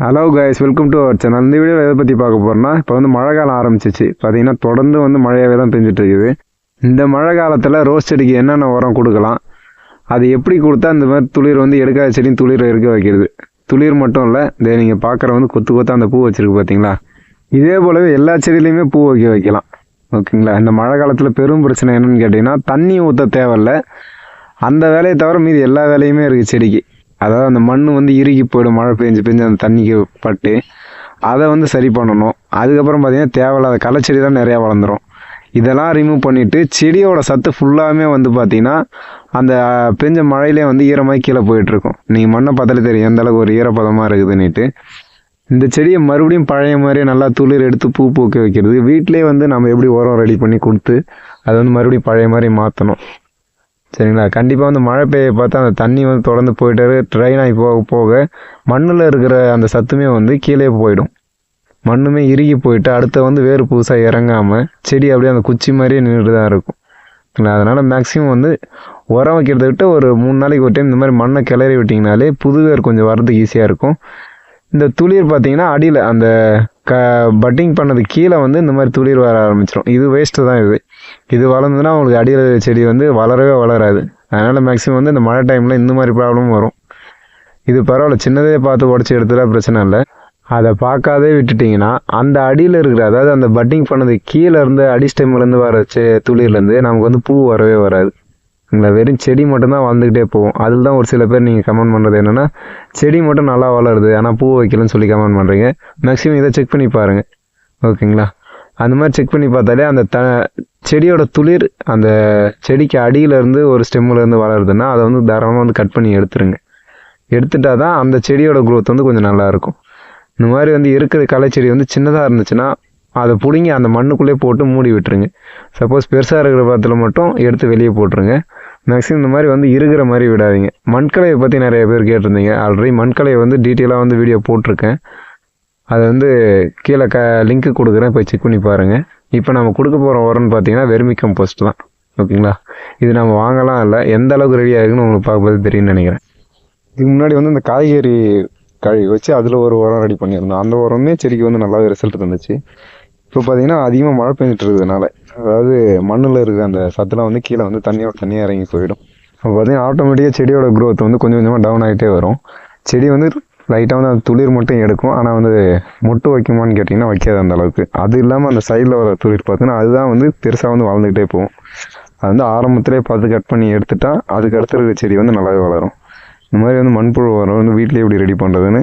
Hello guys welcome to our channel இந்த வீடியோவில் எதை பற்றி பார்க்க போகிறோம்னா இப்போ வந்து மழை காலம் ஆரம்பிச்சிச்சு. பார்த்தீங்கன்னா தொடர்ந்து வந்து மழையாகவே தான் பெஞ்சிட்டு இருக்குது இந்த மழை காலத்தில் ரோஸ் செடிக்கு என்னென்ன உரம் கொடுக்கலாம்? அது எப்படி கொடுத்தா இந்த மாதிரி துளிர் வந்து எடுக்காத செடியும் துளிர் இருக்க வைக்கிறது? துளிர் மட்டும் இல்லை இதை நீங்கள் பார்க்குற வந்து கொத்து கொத்தா அந்த பூ வச்சுருக்கு பார்த்தீங்களா இதே போலவே எல்லா செடியிலையுமே பூ வைக்க வைக்கலாம். ஓகேங்களா? இந்த மழை காலத்தில் பெரும் பிரச்சனை என்னென்னு கேட்டிங்கன்னா தண்ணி ஊற்ற தேவையில்ல. அந்த வேலையை தவிர மீதி எல்லா வேலையுமே இருக்குது செடிக்கு. அதாவது அந்த மண் வந்து இறுகி போயிடும் மழை பெஞ்சு பெஞ்சு அந்த தண்ணிக்கு பட்டு அதை வந்து சரி பண்ணணும். அதுக்கப்புறம் பார்த்தீங்கன்னா தேவையில்லாத களைச்செடி தான் நிறையா வளர்ந்துடும் இதெல்லாம் ரிமூவ் பண்ணிவிட்டு செடியோட சத்து ஃபுல்லாமே வந்து பார்த்திங்கன்னா அந்த பெஞ்ச மழையிலே வந்து ஈரமாக கீழே போயிட்டுருக்கும். நீங்கள் மண்ணை பார்த்தாலே தெரியும் எந்தளவுக்கு ஒரு ஈரப்பதமாக இருக்குதுன்னுட்டு. இந்த செடியை மறுபடியும் பழைய மாதிரி நல்லா துளிர் எடுத்து பூ பூக்க வைக்கிறது. வீட்டிலே வந்து நம்ம எப்படி உரம் ரெடி பண்ணி கொடுத்து அதை வந்து மறுபடியும் பழைய மாதிரி மாற்றணும் சரிங்களா? கண்டிப்பாக வந்து மழை பெய்ய பார்த்தா அந்த தண்ணி வந்து தொடர்ந்து போயிட்டாரு ட்ரெயின் ஆகி போக போக மண்ணில் இருக்கிற அந்த சத்துமே வந்து கீழே போயிடும். மண்ணுமே இறுகி போயிட்டு அடுத்த வந்து வேறு புதுசாக இறங்காமல் செடி அப்படியே அந்த குச்சி மாதிரியே நின்றுட்டு தான் இருக்கும். சரிங்களா? அதனால் மேக்ஸிமம் வந்து உரம் வைக்கிறத விட்டு ஒரு மூணு நாளைக்கு ஒரு டைம் இந்த மாதிரி மண்ணை கிளறி விட்டிங்கனாலே புது வேர் கொஞ்சம் வரதுக்கு ஈஸியாக இருக்கும். இந்த துளிர் பார்த்தீங்கன்னா அடியில் அந்த க பட்டிங் பண்ணது கீழே வந்து இந்த மாதிரி துளிர் வர ஆரம்பிச்சிடும் இது வேஸ்ட்டு தான் இது. இது வளர்ந்ததுன்னா உங்களுக்கு அடியில் செடி வந்து வளரவே வளராது. அதனால் மேக்ஸிமம் வந்து இந்த மழை டைமில் இந்த மாதிரி ப்ராப்ளமும் வரும். இது பரவாயில்ல சின்னதே பார்த்து உடச்சி எடுத்துல பிரச்சனை இல்லை. அதை பார்க்காதே விட்டுட்டிங்கன்னா அந்த அடியில் இருக்கிற அதாவது அந்த பட்டிங் பண்ணது கீழே இருந்து அடி ஸ்டெம்லேருந்து வர செ துளிர்லேருந்து நமக்கு வந்து பூ வரவே வராது. இல்லை வெறும் செடி மட்டும்தான் வளர்ந்துக்கிட்டே போகும். அதில் தான் ஒரு சில பேர் நீங்கள் கமெண்ட் பண்ணுறது என்னென்னா செடி மட்டும் நல்லா வளருது ஆனால் பூ வைக்கலன்னு சொல்லி கமெண்ட் பண்ணுறீங்க மேக்ஸிமம் இதை செக் பண்ணி பாருங்கள் ஓகேங்களா அந்த மாதிரி செக் பண்ணி பார்த்தாலே அந்த த செடியோட துளிர் அந்த செடிக்கு அடியிலேருந்து ஒரு ஸ்டெம்மில் இருந்து வளருதுன்னா அதை வந்து தாராளமாக வந்து கட் பண்ணி எடுத்துருங்க. எடுத்துட்டா தான் அந்த செடியோட குரோத் வந்து கொஞ்சம் நல்லாயிருக்கும் இந்த மாதிரி வந்து இருக்கிற களைச்செடி வந்து சின்னதாக இருந்துச்சுன்னா அதை பிடுங்கி அந்த மண்ணுக்குள்ளே போட்டு மூடி விட்டுருங்க. சப்போஸ் பெருசாக இருக்கிற பத்தில் மட்டும் எடுத்து வெளியே போட்டுருங்க. மேக்ஸிமம் இந்த மாதிரி வந்து இருக்கிற மாதிரி விடாதீங்க. மண்கலையை பற்றி நிறைய பேர் கேட்டிருந்தீங்க. ஆல்ரெடி மண்கலையை வந்து டீட்டெயிலாக வந்து வீடியோ போட்டிருக்கேன். அதை வந்து கீழே க லிங்க்கு கொடுக்குறேன். போய் செக் பண்ணி பாருங்கள் இப்போ நம்ம கொடுக்க போகிற உரம்னு பார்த்தீங்கன்னா வெர்மி கம்போஸ்ட் தான். ஓகேங்களா இது நம்ம வாங்கலாம் இல்லை எந்த அளவுக்கு ரெடி ஆகுதுன்னு உங்களுக்கு பார்க்கும்போது தெரியும்னு நினைக்கிறேன். இதுக்கு முன்னாடி வந்து இந்த காய்கறி கழுவி வச்சு அதில் ஒரு உரம் ரெடி பண்ணியிருந்தோம். அந்த உரமே செடிக்கு வந்து நல்லாவே ரிசல்ட் தந்துச்சு. இப்போ பார்த்தீங்கன்னா அதிகமாக மழை பெஞ்சிட்டு இருக்கிறதுனால அதாவது மண்ணில் இருக்கிற அந்த சத்துலாம் வந்து கீழே வந்து தண்ணியோட தண்ணியாக இறங்கி போயிடும். அப்போ பார்த்தீங்கன்னா ஆட்டோமேட்டிக்காக செடியோட க்ரோத் வந்து கொஞ்சம் கொஞ்சமாக டவுன் ஆகிட்டே வரும். செடி வந்து லைட்டாக வந்து அந்த துளிர் மட்டும் எடுக்கும். ஆனால் வந்து மொட்டு வைக்குமான்னு கேட்டிங்கன்னா வைக்காது அந்த அளவுக்கு. அது இல்லாமல் அந்த சைடில் வர துளிர் பார்த்தீங்கன்னா அதுதான் வந்து பெருசாக வந்து வளர்ந்துக்கிட்டே போகும். அது வந்து ஆரம்பத்திலே பார்த்து கட் பண்ணி எடுத்துட்டா அதுக்கு அடுத்த இருக்கிற செடி வந்து நல்லாவே வளரும். இந்த மாதிரி வந்து மண்புழு உரம் வந்து வீட்டிலேயே எப்படி ரெடி பண்ணுறதுன்னு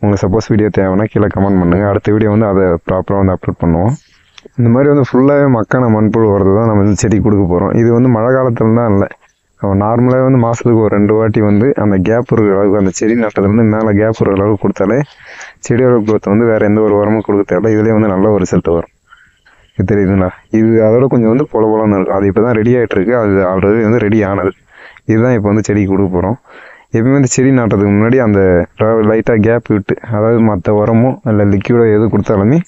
உங்களுக்கு சப்போஸ் வீடியோ தேவைன்னா கீழே கமெண்ட் பண்ணுங்கள் அடுத்த வீடியோ வந்து அதை ப்ராப்பராக வந்து அப்லோட் பண்ணுவோம். இந்த மாதிரி வந்து ஃபுல்லாகவே மக்கான மண்புழு உரத்தை தான் நம்ம வந்து செடி கொடுக்க போகிறோம் இது வந்து மழை காலத்தில் தான் இல்லை. நம்ம நார்மலாக வந்து மாதத்துக்கு ஒரு ரெண்டு வாட்டி வந்து அந்த கேப் இருக்கிற அளவுக்கு அந்த செடி நட்டதுலேருந்து மேலே கேப் இருக்கிற அளவுக்கு கொடுத்தாலே செடியோட குரோத்தை வந்து வேறு எந்த ஒரு உரமும் கொடுக்க தேவையில்ல. இதுலேயே வந்து நல்ல ஒரு ரிசல்ட் வரும். இது தெரியுதுங்களா? இது அதோட கொஞ்சம் வந்து பொல பொலன்னு இருக்கும். அது இப்போ தான் ரெடி ஆகிட்டு இருக்கு. அது ஆல்ரெடி வந்து ரெடி ஆனது. இதுதான் இப்போ வந்து செடிக்கு கொடுக்க போகிறோம் எப்பயுமே இந்த செடி நாட்டுறதுக்கு முன்னாடி அந்த லைட்டாக கேப் விட்டு அதாவது மற்ற உரமோ இல்லை லிக்யூடோ எது கொடுத்தாலுமே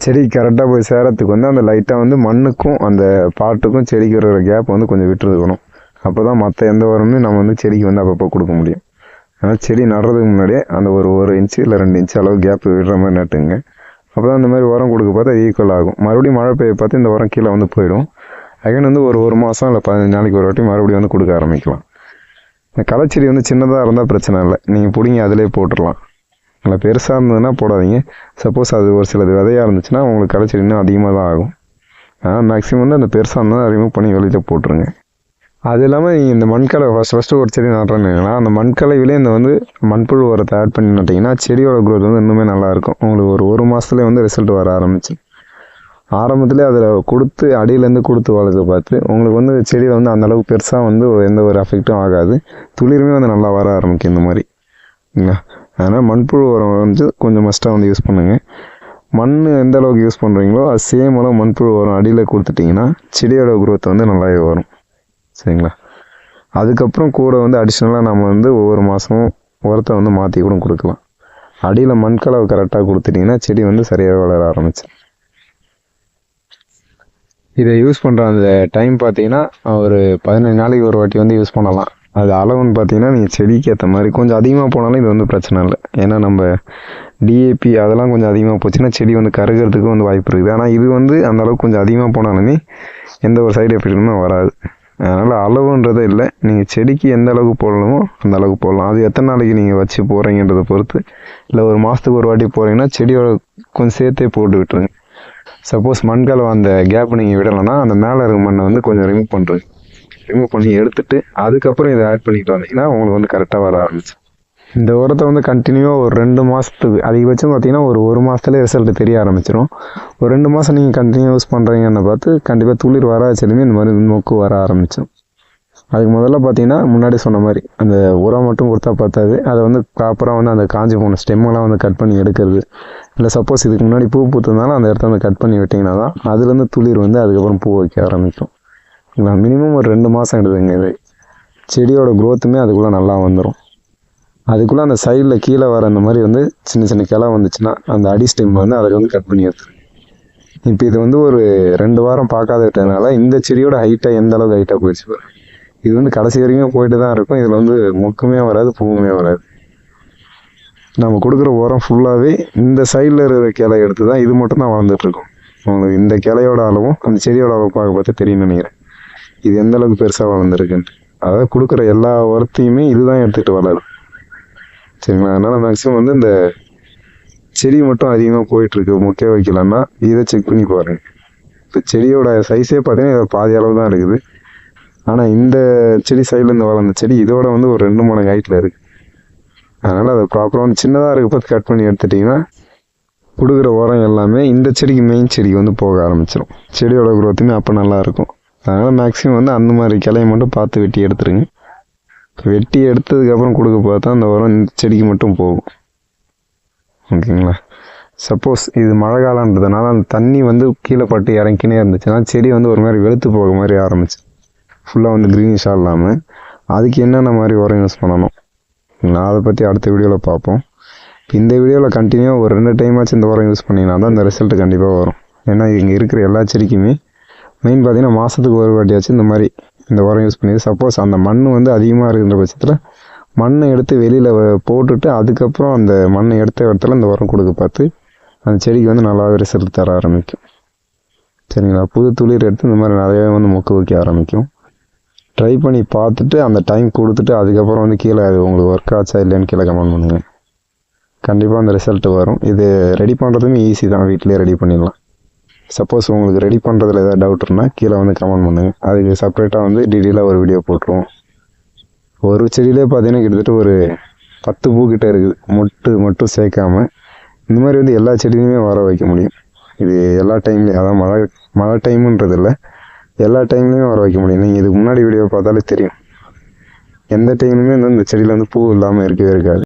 செடி கரெக்டாக போய் சேரத்துக்கு வந்து அந்த லைட்டாக வந்து மண்ணுக்கும் அந்த பாட்டுக்கும் செடிக்கு இருக்கிற கேப் வந்து கொஞ்சம் விட்டுருக்கணும். அப்போ தான் மற்ற எந்த உரமுமே நம்ம வந்து செடிக்கு வந்து அப்பப்போ கொடுக்க முடியும். அதனால் செடி நடுறதுக்கு முன்னாடியே அந்த ஒரு ஒரு இன்ச்சு இல்லை ரெண்டு இன்ச்சு அளவு கேப் விடுற மாதிரி நட்டுங்க. அப்போ தான் இந்த மாதிரி உரம் கொடுக்க பார்த்தா ஈக்குவல் ஆகும். மறுபடியும் மழை பெய்ய பார்த்து இந்த உரம் கீழே வந்து போயிடும். அகைன் வந்து ஒரு ஒரு மாதம் இல்லை பதினஞ்சு நாளைக்கு ஒரு வாட்டி மறுபடியும் வந்து கொடுக்க ஆரம்பிக்கலாம். இந்த களைச்செடி வந்து சின்னதாக இருந்தால் பிரச்சனை இல்லை. நீங்கள் பிடிங்கி அதிலே போட்டுடலாம். இல்லை பெருசாக இருந்ததுன்னா போடாதீங்க. சப்போஸ் அது ஒரு சிலது விதையாக இருந்துச்சுன்னா உங்களுக்கு களைச்செடி இன்னும் அதிகமாக தான் ஆகும். ஆனால் மேக்ஸிமம் வந்து அந்த பெருசாக இருந்தால் ரிமூவ் பண்ணி வெளியில் போட்டுருங்க. அது இல்லாமல் நீங்கள் இந்த மண்கலை ஃபஸ்ட் ஃபஸ்ட்டு ஒரு செடி நடுறேன்னா அந்த மண்கலைவிலே இந்த வந்து மண்புழு உரத்தை ஆட் பண்ணி நட்டிங்கன்னா செடியோட க்ரோத் வந்து இன்னுமே நல்லாயிருக்கும் உங்களுக்கு ஒரு ஒரு மாதத்துலேயே வந்து ரிசல்ட் வர ஆரம்பிச்சு. ஆரம்பத்திலே அதில் கொடுத்து அடியிலேருந்து கொடுத்து வளர்த்து பார்த்து உங்களுக்கு வந்து செடியில் வந்து அந்தளவுக்கு பெருசாக வந்து எந்த ஒரு அஃபெக்ட்டும் ஆகாது. துளிருமே வந்து நல்லா வர ஆரம்பிக்கும் இந்த மாதிரி. சரிங்களா அதனால் மண்புழு உரம் வந்து கொஞ்சம் மஸ்ட்டாக வந்து யூஸ் பண்ணுங்கள் மண் எந்த அளவுக்கு யூஸ் பண்ணுறீங்களோ அது சேம் அளவு மண்புழு உரம் அடியில் கொடுத்துட்டிங்கன்னா செடியோட குரோத் வந்து நல்லாவே வரும். சரிங்களா? அதுக்கப்புறம் கூட வந்து அடிஷ்னலாக நம்ம வந்து ஒவ்வொரு மாதமும் உரத்தை வந்து மாற்றி கூட கொடுக்கலாம். அடியில் மண்கலவை கரெக்டாக கொடுத்துட்டிங்கன்னா செடி வந்து சரியாக வளர ஆரம்பிச்சு இதை யூஸ் பண்ணுற அந்த டைம் பார்த்தீங்கன்னா ஒரு பதினஞ்சு நாளைக்கு ஒரு வாட்டி வந்து யூஸ் பண்ணலாம். அது அளவுன்னு பார்த்தீங்கன்னா நீங்கள் செடிக்கு ஏற்ற மாதிரி கொஞ்சம் அதிகமாக போனாலும் இது வந்து பிரச்சனை இல்லை. ஏன்னா நம்ம டிஏபி அதெல்லாம் கொஞ்சம் அதிகமாக போச்சுன்னா செடி வந்து கருகிறதுக்கு வந்து வாய்ப்பு இருக்குது. ஆனால் இது வந்து அந்த அளவுக்கு கொஞ்சம் அதிகமாக போனாலுமே எந்த ஒரு சைடு எஃபெக்ட்டுமே வராது. அதனால் அளவுன்றதே இல்லை. நீங்கள் செடிக்கு எந்த அளவுக்கு போடணுமோ அந்த அளவுக்கு போடலாம். அது எத்தனை நாளைக்கு நீங்கள் வச்சு போகிறீங்கன்றதை பொறுத்து இல்லை ஒரு மாதத்துக்கு ஒரு வாட்டி போகிறீங்கன்னா செடியோட கொஞ்சம் சேர்த்தே போட்டு விட்டுருங்க. சப்போஸ் மண்கலவை அந்த கேப் நீங்கள் விடலைன்னா அந்த மேலே இருக்க மண்ணை வந்து கொஞ்சம் ரிமூவ் பண்ணுறேன் ரிமூவ் பண்ணி எடுத்துட்டு அதுக்கப்புறம் இதை ஆட் பண்ணிட்டு வந்தீங்கன்னா உங்களுக்கு வந்து கரெக்டாக வர ஆரம்பிச்சு இந்த உரத்தை வந்து கண்டினியூவாக ஒரு ரெண்டு மாதத்துக்கு அதிகபட்சம் பார்த்தீங்கன்னா ஒரு ஒரு மாதத்துலேயே ரிசல்ட் தெரிய ஆரம்பிச்சிடும் ஒரு ரெண்டு மாதம் நீங்கள் கண்டினியூ யூஸ் பண்ணுறீங்கன்னு பார்த்து கண்டிப்பாக துளிர் வர வச்சதுமே இந்த மாதிரி நோக்கு வர ஆரம்பித்தோம் அதுக்கு முதல்ல பார்த்தீங்கன்னா முன்னாடி சொன்ன மாதிரி அந்த உரம் மட்டும் கொடுத்தா பார்த்தாது அதை வந்து ப்ராப்பராக வந்து அந்த காஞ்சி போன ஸ்டெம்மெல்லாம் வந்து கட் பண்ணி எடுக்கிறது. இல்லை சப்போஸ் இதுக்கு முன்னாடி பூ பூத்ததுனால அந்த இடத்த வந்து கட் பண்ணி விட்டிங்கன்னா தான் அதுலேருந்து துளிர் வந்து அதுக்கப்புறம் பூ வைக்க ஆரம்பிக்கும். மினிமம் ஒரு ரெண்டு மாதம் எடுதுங்க இது. செடியோட க்ரோத்துமே அதுக்குள்ளே நல்லா வந்துடும் அதுக்குள்ளே அந்த சைடில் கீழே வர அந்த மாதிரி வந்து சின்ன சின்ன கிளை வந்துச்சுன்னா அந்த அடி ஸ்டெம் வந்து அதை வந்து கட் பண்ணி எடுத்துரு இப்போ இது வந்து ஒரு ரெண்டு வாரம் பார்க்காத விட்டதுனால இந்த செடியோட ஹைட்டாக எந்த அளவுக்கு ஹைட்டாக போயிடுச்சு பாரு. இது வந்து கடைசி வரைக்கும் போயிட்டு தான் இருக்கும். இதில் வந்து முக்குமே வராது பூவுமே வராது. நம்ம கொடுக்குற உரம் ஃபுல்லாகவே இந்த சைடில் இருக்கிற கிளை எடுத்து தான் இது மட்டும் தான் வளர்ந்துட்டுருக்கும் உங்களுக்கு இந்த கிளையோட அளவும் அந்த செடியோட அளவும் பார்க்க பார்த்து தெரியும்னு நினைக்கிறேன். இது எந்த அளவுக்கு பெருசாக வளர்ந்துருக்குன்ட்டு. அதாவது கொடுக்குற எல்லா உரத்தையுமே இதுதான் எடுத்துகிட்டு வளரும். சரிங்களா அதனால் மேக்ஸிமம் வந்து இந்த செடி மட்டும் அதிகமாக போயிட்டுருக்கு. முக்கிய வைக்கலன்னா இதை செக் பண்ணி பாருங்க. இப்போ செடியோட சைஸே பார்த்தீங்கன்னா இது பாதி அளவு தான் இருக்குது. ஆனால் இந்த செடி சைட்லேருந்து வளர்ந்த செடி இதோட வந்து ஒரு ரெண்டு மூணு ஹைட்டில் இருக்குது அதனால் அதை ப்ராப்பராக வந்து சின்னதாக இருக்க பார்த்து கட் பண்ணி எடுத்துட்டிங்கன்னா கொடுக்குற உரம் எல்லாமே இந்த செடிக்கு மெயின் செடிக்கு வந்து போக ஆரம்பிச்சிடும் செடியோட குரோத்துமே அப்போ நல்லாயிருக்கும் அதனால் மேக்ஸிமம் வந்து அந்த மாதிரி கிளையை மட்டும் பார்த்து வெட்டி எடுத்துருங்க. வெட்டி எடுத்ததுக்கப்புறம் கொடுக்க பார்த்தா அந்த உரம் இந்த செடிக்கு மட்டும் போகும். ஓகேங்களா? சப்போஸ் இது மழை காலன்றதுனால அந்த தண்ணி வந்து கீழே பட்டு இறங்கினே இருந்துச்சுன்னா செடி வந்து ஒரு மாதிரி வெளுத்து போக மாதிரி ஆரம்பிச்சு. ஃபுல்லாக வந்து க்ரீனிஷாக இல்லாமல் அதுக்கு என்னென்ன மாதிரி உரம் யூஸ் பண்ணணும்? நான் அதை பற்றி அடுத்த வீடியோவில் பார்ப்போம். இப்போ இந்த வீடியோவில் கண்டினியூவாக ஒரு ரெண்டு டைமாச்சும் இந்த உரம் யூஸ் பண்ணிங்கன்னா தான் இந்த ரிசல்ட் கண்டிப்பாக வரும். ஏன்னா இங்கே இருக்கிற எல்லா செடிக்குமே மெயின் பார்த்தீங்கன்னா மாதத்துக்கு ஒரு வாட்டியாச்சும் இந்த மாதிரி இந்த உரம் யூஸ் பண்ணி சப்போஸ் அந்த மண் வந்து அதிகமாக இருக்கிற பட்சத்தில் மண்ணை எடுத்து வெளியில் போட்டுட்டு அதுக்கப்புறம் அந்த மண்ணை எடுத்த இடத்துல இந்த உரம் கொடுக்க பார்த்து அந்த செடிக்கு வந்து நல்லாவே ரிசல்ட் தர ஆரம்பிக்கும். சரிங்களா? புது துளிர் எடுத்து இந்த மாதிரி நிறையாவே வந்து மொக்கு வைக்க ஆரம்பிக்கும். ட்ரை பண்ணி பார்த்துட்டு அந்த டைம் கொடுத்துட்டு அதுக்கப்புறம் வந்து கீழே அது உங்களுக்கு ஒர்க் ஆச்சா இல்லையான்னு கீழே கமெண்ட் பண்ணுங்கள் கண்டிப்பாக அந்த ரிசல்ட் வரும். இது ரெடி பண்ணுறதுமே ஈஸி தான். வீட்டிலே ரெடி பண்ணிடலாம். சப்போஸ் உங்களுக்கு ரெடி பண்ணுறதுல ஏதாவது டவுட் இருந்தால் கீழே வந்து கமெண்ட் பண்ணுங்கள் அதுக்கு செப்பரேட்டாக வந்து டீட்டெயிலாக ஒரு வீடியோ போட்டுருவோம். ஒரு செடியிலே பார்த்தீங்கன்னா கிட்டத்தட்ட ஒரு பத்து பூ கிட்ட இருக்குது. மொட்டு மட்டும் சேர்க்காம இந்த மாதிரி வந்து எல்லா செடியுமே வர வைக்க முடியும். இது எல்லா டைம்லேயும் அதான் மழை மழை டைமுன்றது இல்லை. எல்லா டைம்லேயும் வர வைக்க முடியும். நீங்கள் இதுக்கு முன்னாடி வீடியோ பார்த்தாலே தெரியும். எந்த டைம்லையுமே வந்து இந்த செடியில் வந்து பூ இல்லாமல் இருக்கவே இருக்காது.